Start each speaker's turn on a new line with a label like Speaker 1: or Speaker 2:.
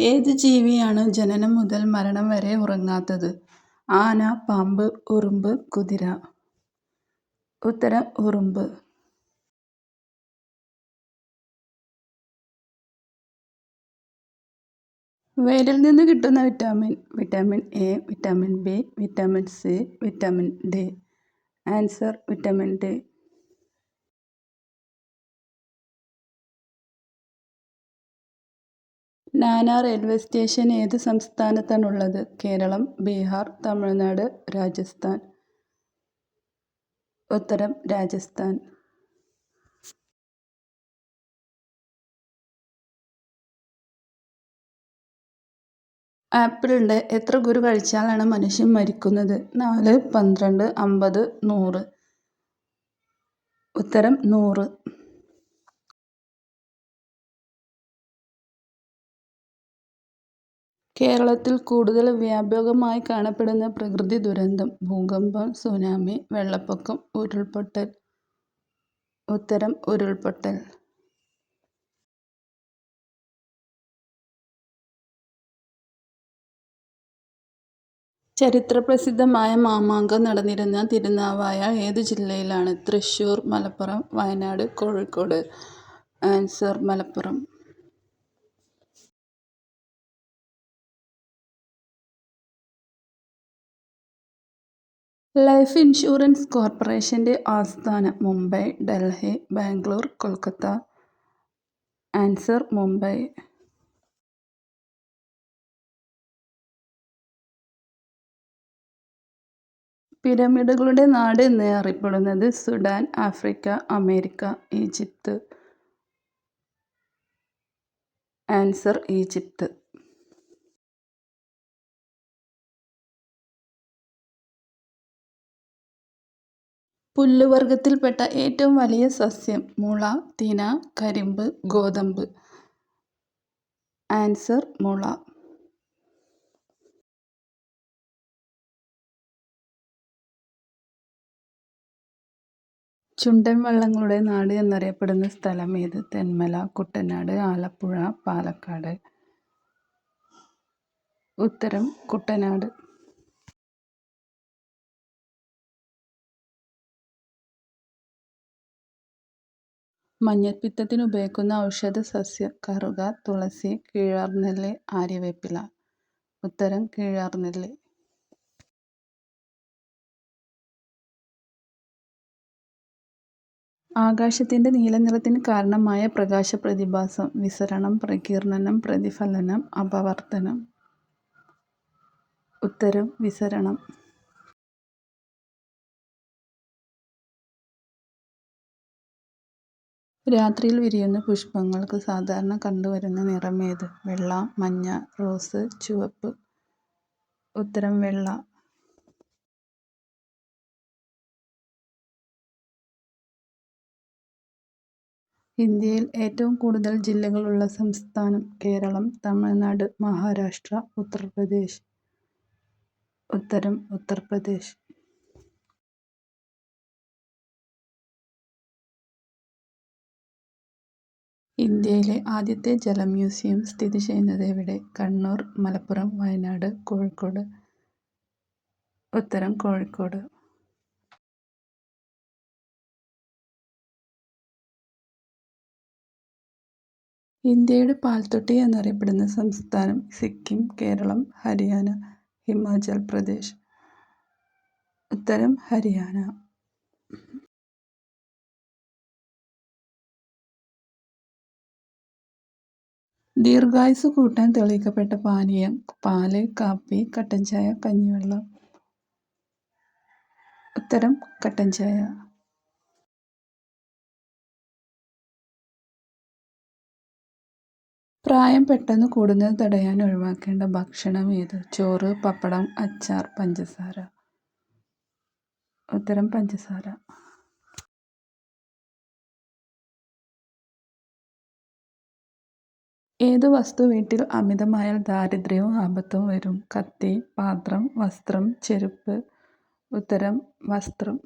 Speaker 1: ഏത് ജീവിയാണ് ജനനം മുതൽ മരണം വരെ ഉറങ്ങാത്തത്? ആന പാമ്പ് ഉറുമ്പ് കുതിര. ഉത്തരം ഉറുമ്പ്. വേരിൽ നിന്ന് കിട്ടുന്ന vitamin. Vitamin A, vitamin B, vitamin C, vitamin D. Answer vitamin D. Nana railway station ഏത് സംസ്ഥാനത്താണുള്ളത്? കേരളം ബീഹാർ തമിഴ്നാട് രാജസ്ഥാൻ. ഉത്തരം രാജസ്ഥാൻ. ആപ്പിളിന്റെ എത്ര കുരു കഴിച്ചാലാണ് മനുഷ്യൻ മരിക്കുന്നത്? നാല്, പന്ത്രണ്ട്, അമ്പത്, നൂറ്. ഉത്തരം നൂറ്. കേരളത്തിൽ കൂടുതൽ വ്യാപകമായി കാണപ്പെടുന്ന പ്രകൃതി ദുരന്തം? ഭൂകമ്പം, സുനാമി, വെള്ളപ്പൊക്കം, ഉരുൾപൊട്ടൽ. ഉത്തരം ഉരുൾപൊട്ടൽ. ചരിത്രപ്രസിദ്ധമായ മാമാങ്കം നടന്നിരുന്ന തിരുനാവായ ഏത് ജില്ലയിലാണ്? Thrissur, Malappuram, Wayanad, Kozhikode. Answer Malappuram. Life insurance കോർപ്പറേഷന്റെ ആസ്ഥാനം? മുംബൈ, ഡൽഹി, ബാംഗ്ലൂർ, കൊൽക്കത്ത. ആൻസർ മുംബൈ. പിരമിഡുകളുടെ നാട് എന്ന് അറിയപ്പെടുന്നത്? Sudan, Africa, America, Egypt. Answer Egypt. പുല്ലുവർഗത്തിൽപ്പെട്ട ഏറ്റവും വലിയ സസ്യം? മുള, തിന, കരിമ്പ്, ഗോതമ്പ്. ആൻസർ മുള. ചുണ്ടൻ വള്ളങ്ങളുടെ നാട് എന്നറിയപ്പെടുന്ന സ്ഥലം ഏത്? തെന്മല, കുട്ടനാട്, ആലപ്പുഴ, പാലക്കാട്. ഉത്തരം കുട്ടനാട്. മഞ്ഞപ്പിത്തത്തിന് ഉപയോഗിക്കുന്ന ഔഷധ സസ്യ കറുക, തുളസി, കീഴാർനെല്ലി, ആര്യവേപ്പില. ഉത്തരം കീഴാർനെല്ലി. ആകാശത്തിന്റെ നീലനിറത്തിന് കാരണമായ പ്രകാശ പ്രതിഭാസം വിസരണം, പ്രകീർണനം പ്രതിഫലനം, അപവർത്തനം. ഉത്തരം വിസരണം. രാത്രിയിൽ വിരിയുന്ന പുഷ്പങ്ങൾക്ക് സാധാരണ കണ്ടുവരുന്ന നിറം ഏത്? വെള്ള, മഞ്ഞ, റോസ്, ചുവപ്പ്. ഉത്തരം വെള്ള. ഇന്ത്യയിൽ ഏറ്റവും കൂടുതൽ ജില്ലകളുള്ള സംസ്ഥാനം? കേരളം തമിഴ്നാട് മഹാരാഷ്ട്ര ഉത്തർപ്രദേശ്. ഉത്തരം ഉത്തർപ്രദേശ്. ഇന്ത്യയിലെ ആദ്യത്തെ ജല മ്യൂസിയം സ്ഥിതി ചെയ്യുന്നത് എവിടെ? കണ്ണൂർ, മലപ്പുറം, വയനാട്, കോഴിക്കോട്. ഉത്തരം കോഴിക്കോട്. ഇന്ത്യയുടെ പാൽത്തൊട്ടി എന്നറിയപ്പെടുന്ന സംസ്ഥാനം? സിക്കിം, കേരളം, ഹരിയാന, ഹിമാചൽ പ്രദേശ്. ഉത്തരം ഹരിയാന. ദീർഘായുസ്സ് കൂട്ടാൻ തെളിയിക്കപ്പെട്ട പാനീയം? പാൽ, കാപ്പി, കട്ടൻ ചായ, കഞ്ഞിവെള്ളം. ഉത്തരം കട്ടൻ ചായ. പ്രായം പെട്ടെന്ന് കൂടുന്നത് തടയാൻ ഒഴിവാക്കേണ്ട ഭക്ഷണം ഏത്? ചോറ്, പപ്പടം, അച്ചാർ, പഞ്ചസാര. ഉത്തരം പഞ്ചസാര. ഏതു വസ്തു വീട്ടിൽ അമിതമായാൽ ദാരിദ്ര്യവും ആപത്തും വരും? കത്തി, പാത്രം, വസ്ത്രം, ചെരുപ്പ്. ഉത്തരം വസ്ത്രം.